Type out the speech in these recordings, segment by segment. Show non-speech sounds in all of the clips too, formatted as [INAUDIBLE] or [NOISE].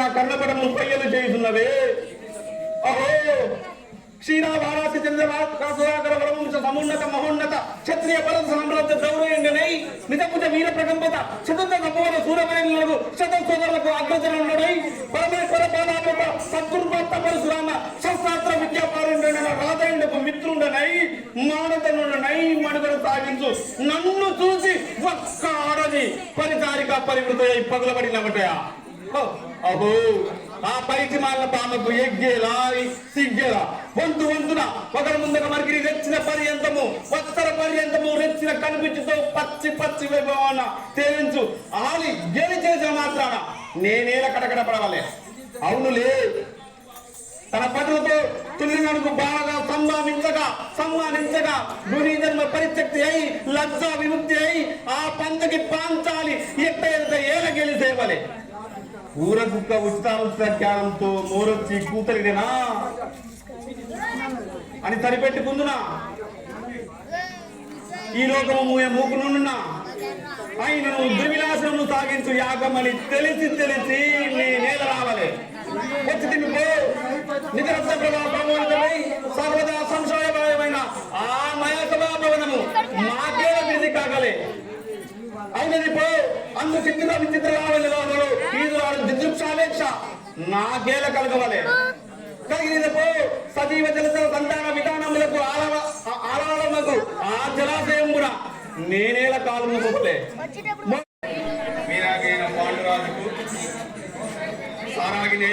నా కర్ణపడ ముప్పయ్యలు చేయుతున్నవే అహో! క్షీరా వారాసి సమున్నత మహోన్నత క్షత్రియ పరద సామ్రాజ్య గౌరవంగనై నిజకుజ వీర ప్రకంపత స్వతంత్ర సంపద సూరవైనులకు శత అగ్రజనుడై పరమేశ్వర పాదాత్మక సత్కృపత్త పరశురామ శస్త్రాస్త్ర విద్యాపారుండైన రాజయుండకు మిత్రుండనై మానతనుడనై మనుగడ సాగించు. నన్ను చూసి ఒక్క ఆడది పరిచారిక పరివృతయ్యి పగులబడినవటయా అబో ఆ పైకి పరిచిమాల పామకు ఎగ్గేలా సిగ్గేలా వంతు వంతున ఒకరి ముందుగా మరికి రెచ్చిన పర్యంతము వత్సర పర్యంతము రెచ్చిన కనిపించుతో పచ్చి పచ్చి వైభవాన తేలించు. ఆలి గేలి చేసిన మాత్రాన నేనేల కటకట పడవలే. అవునులే తన పదులతో తుల్లినడుకు బాగా సంభావించగా సమ్మానించగా గురి జన్మ పరిత్యక్తి అయి లజ్జా విముక్తి అయి ఆ పందకి పాంచాలి ఎట్ట ఎట్ట ఏల గెలిసేవలే ఊర కుక్క ఉచితానుచిత జ్ఞానంతో మోరొచ్చి కూతలిడేనా అని సరిపెట్టుకుందునా? ఈ లోకము మూయ మూకునున్నా ఆయనను దుర్విలాసము సాగించు యాగమని తెలిసి తెలిసి నీ నేల రావాలి. వచ్చి తిమ్మిపో నిజరత్న ప్రభావమై సర్వదా సంశయభావమైన ఆ మయసభాభవనము మాకేల బిజి కాగలే. పో అందు చిత్ర విచిత్ర రావలలో ఈదువాడు దిదృక్షాపేక్ష నాకేల కలగవలే. కలిగినది పో సజీవ జలచర సంతాన విధానములకు ఆలవ ఆలాలములకు ఆ జలాశయమున నేనేల కాలము గొప్పే మీరాగైన పాండురాజుకు సారాగినే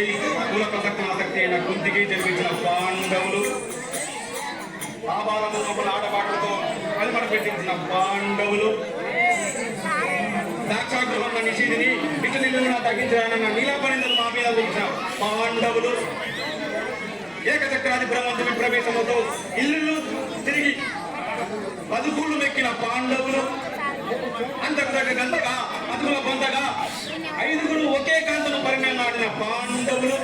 కుల ప్రసక్తి ఆసక్తి అయిన కుంతికి జన్మించిన పాండవులు. లోపల ఆటపాటలతో కల్పన పెట్టించిన పాండవులు. ద్రాక్షాగృహంలో నిషేధిని ఇటు నిలువున తగ్గించాలన్న నీలాపరిందలు మా మీద ఉంచిన పాండవులు ఏకచక్రాది బ్రహ్మంతుని ప్రవేశముతో ఇల్లు తిరిగి పదుకూళ్ళు మెక్కిన పాండవులు అంతకు తగ్గ గంతగా అతుకుల పొందగా ఐదుగురు ఒకే కాంతను పరిణామాడిన పాండవులు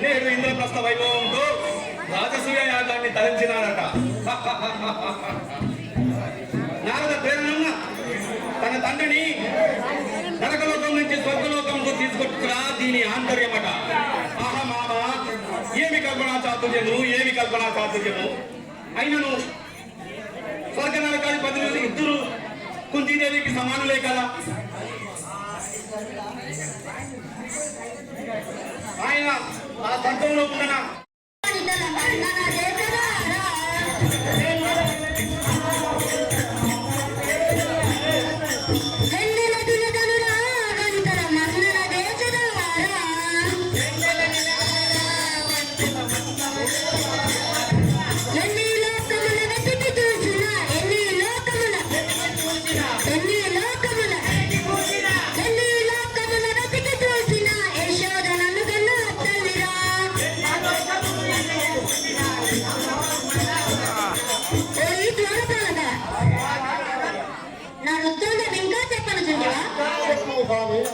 నేడు ఇంద్రప్రస్థ వైభవంతో రాజసూయ యాగాన్ని తరించినారట [LAUGHS] నారద ప్రేరణ తన తండ్రిని తీసుకొచ్చుకురా దీని ఆంతర్యమట మామ. ఏమి కల్పన చాతుర్యము? ఏమి కల్పన చాతుర్యము? అయినను స్వర్గ నరకాది ఇద్దరు కుంతీదేవికి సమానులే కదా. ఆయన ఆ తత్వంలో ఉన్న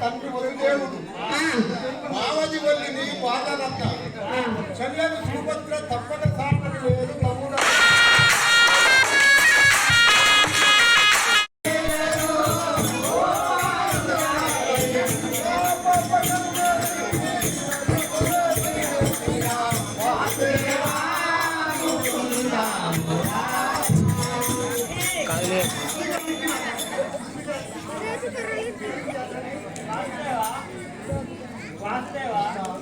తండ్రి వసుదేవుడు మావది వల్లిని పాదరత్న చెల్లెలు సుభద్ర తప్పక సాపడి లేదు 对吧、